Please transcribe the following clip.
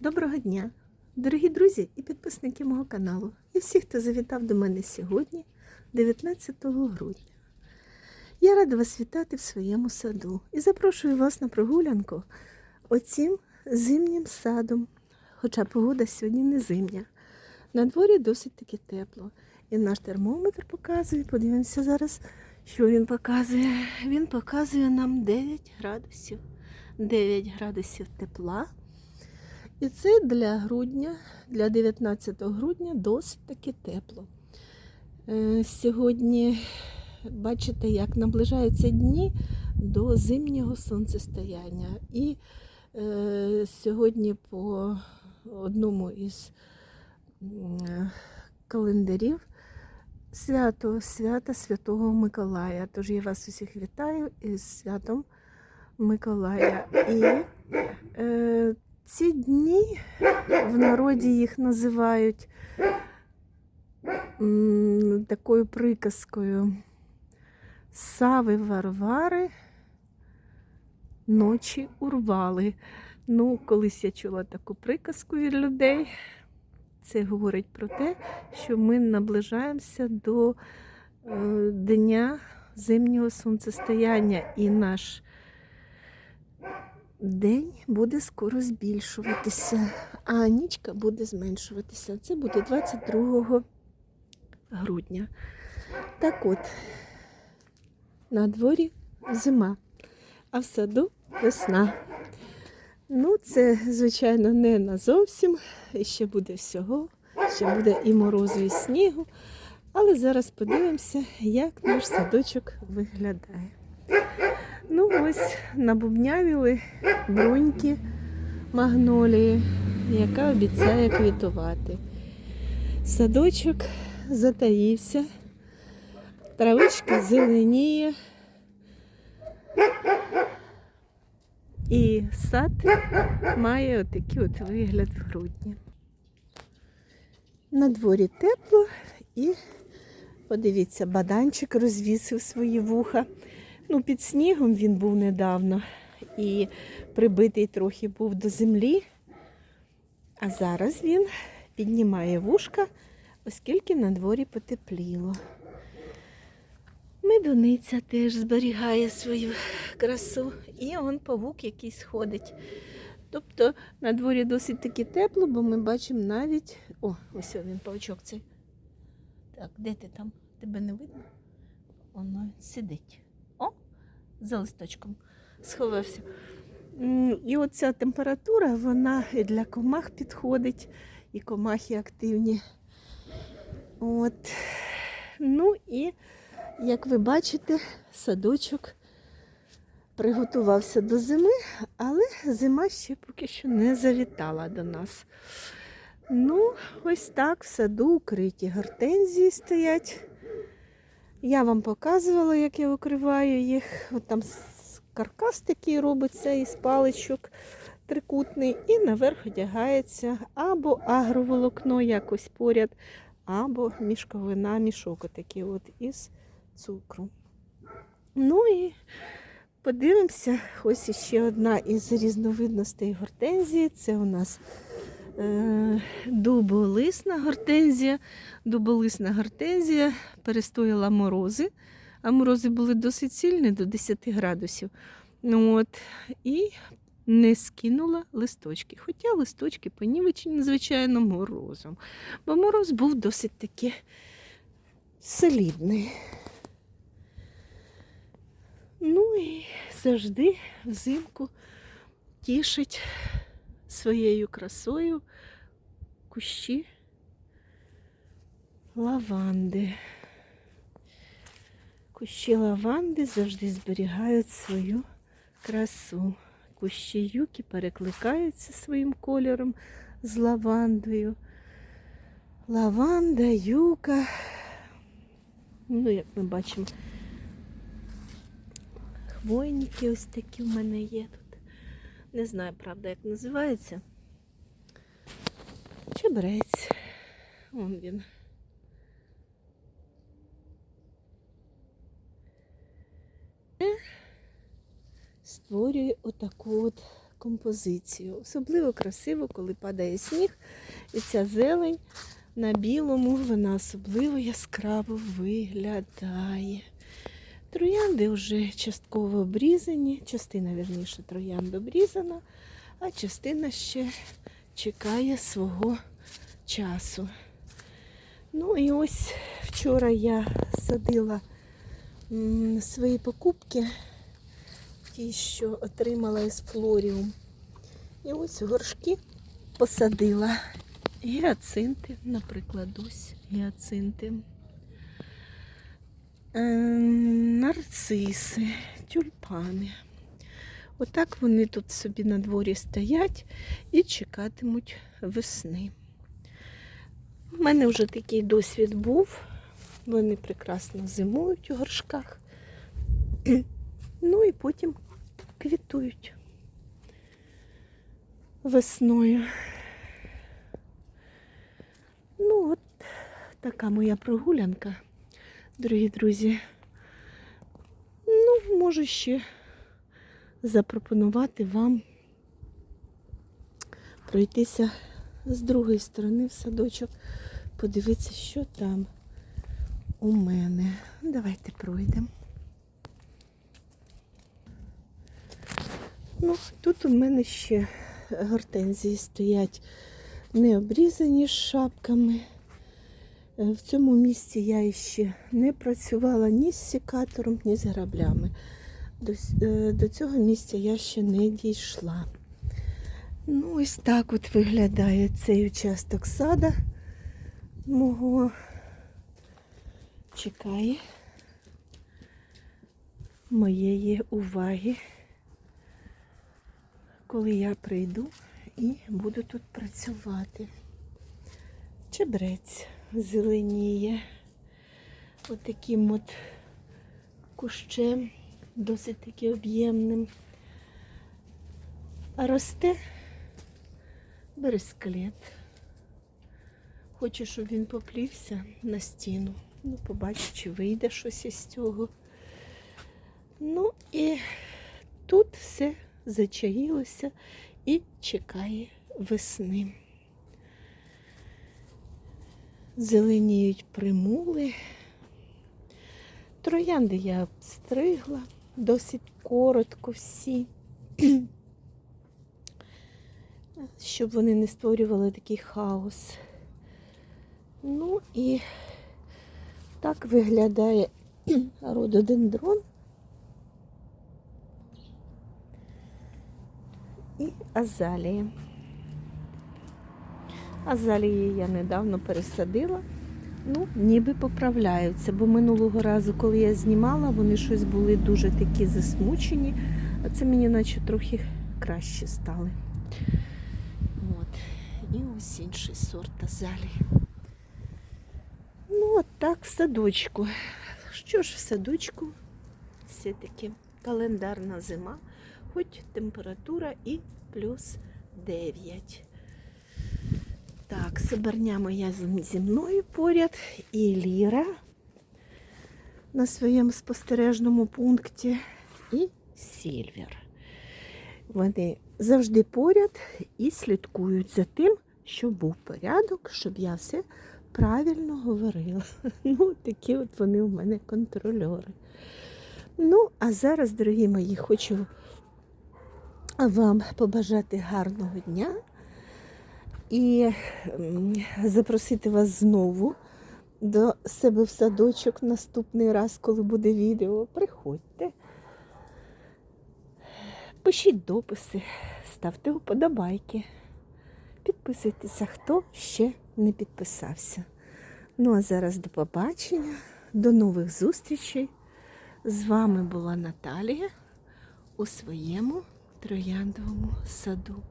Доброго дня, дорогі друзі і підписники мого каналу, і всі, хто завітав до мене сьогодні, 19 грудня. Я рада вас вітати в своєму саду і запрошую вас на прогулянку оцім зимнім садом. Хоча погода сьогодні не зимня. На дворі досить таки тепло. І наш термометр показує, подивимося зараз, що він показує. Він показує нам 9 градусів. 9 градусів тепла. І це для грудня, для 19 грудня досить таки тепло. Е, Сьогодні бачите, як наближаються дні до зимнього сонцестояння. І е, сьогодні по одному із календарів свято, свята Святого Миколая. Тож я вас усіх вітаю із святом Миколая. І е, ці дні в народі їх називають такою приказкою Сави Варвари ночі урвали. Ну, колись я чула таку приказку від людей. Це говорить про те, що ми наближаємося до е, дня зимнього сонцестояння, і наш день буде скоро збільшуватися, а нічка буде зменшуватися. Це буде 22 грудня. Так от, на дворі зима, а в саду весна. Ну, це, звичайно, не назовсім. І ще буде всього, ще буде і морозу, і снігу. Але зараз подивимося, як наш садочок виглядає. Ну, ось набубнявіли бруньки магнолії, яка обіцяє квітувати. Садочок затаївся, травичка зеленіє. І сад має отакий от вигляд в грудні. На дворі тепло і подивіться, баданчик розвісив свої вуха. Ну, під снігом він був недавно і прибитий трохи був до землі. А зараз він піднімає вушка, оскільки на дворі потепліло. Медуниця теж зберігає свою красу. І он павук якийсь ходить. Тобто на дворі досить таки тепло, бо ми бачимо навіть. О, ось він павучок цей. Так, де ти там? Тебе не видно? Воно сидить. За листочком сховався. І оця температура, вона і для комах підходить, і комахи активні. От. Ну і як ви бачите, садочок приготувався до зими, але зима ще поки що не завітала до нас. Ну, ось так в саду укриті гортензії стоять. Я вам показувала, як я укриваю їх. От там каркас такий робиться із паличок трикутний, і наверх одягається або агроволокно якось поряд, або мішковина, мішок отакий от із цукру. Ну і подивимося, ось іще одна із різновидностей гортензії. Це у нас дуболисна гортензія. Дуболисна гортензія перестояла морози, а морози були досить сильні до 10 градусів. Ну, от, і не скинула листочки. Хоча листочки понівечені, звичайно, морозом. Бо мороз був досить таки солідний. Ну і завжди взимку тішить своєю красою кущі лаванди. Кущі лаванди завжди зберігають свою красу. Кущі юки перекликаються своїм кольором з лавандою. Лаванда, юка. Ну, як ми бачимо, хвойники ось такі в мене є. Не знаю, правда, як називається. Чебрець. Вон він. Створює отаку от композицію. Особливо красиво, коли падає сніг, і ця зелень на білому, вона особливо яскраво виглядає. Троянди вже частково обрізані, частина, вірніше, троянд обрізана, а частина ще чекає свого часу. Ну і ось вчора я садила свої покупки, ті, що отримала із флоріум. І ось горшки посадила. Гіацинти, наприклад, ось гіацинти. Е, нарциси, тюльпани. Отак вони тут собі на дворі стоять і чекатимуть весни. У мене вже такий досвід був. Вони прекрасно зимують у горшках. Ну і потім квітують весною. Ну, от така моя прогулянка, дорогі друзі. Ну, можу ще запропонувати вам пройтися з другої сторони в садочок, подивитися, що там у мене. Давайте пройдемо. Ну, тут у мене ще гортензії стоять не обрізані шапками. Е, В цьому місці я ще не працювала ні з секатором, ні з граблями. До, е, до цього місця я ще не дійшла. Ну, ось так от виглядає цей участок сада мого. Чекає моєї уваги, коли я прийду і буду тут працювати. Чебрець зеленіє. Отаким от кущем, досить таки об'ємним. А росте бересклет. Хочу, щоб він поплівся на стіну. Ну, побачу, чи вийде щось із цього. Ну і тут все зачаїлося і чекає весни. Зеленіють примули. Троянди я обстригла досить коротко всі, щоб вони не створювали такий хаос. Ну і так виглядає рододендрон і азалія. Азалії я недавно пересадила. Ну, ніби поправляються, бо минулого разу, коли я знімала, вони щось були дуже такі засмучені, а це мені наче трохи краще стали. От. І ось інший сорт азалії. Ну, от так, в садочку. Що ж в садочку? Все-таки календарна зима, хоч температура і плюс 9. Так, Сибирня моя зі мною поряд і Ліра на своєму спостережному пункті і Сільвер. Вони завжди поряд і слідкують за тим, щоб був порядок, щоб я все правильно говорила. Ну, такі от вони у мене контрольори. Ну, а зараз, дорогі мої, хочу вам побажати гарного дня і запросити вас знову до себе в садочок наступний раз, коли буде відео. Приходьте, пишіть дописи, ставте вподобайки, підписуйтеся, хто ще не підписався. Ну а зараз до побачення, до нових зустрічей. З вами була Наталія у своєму трояндовому саду.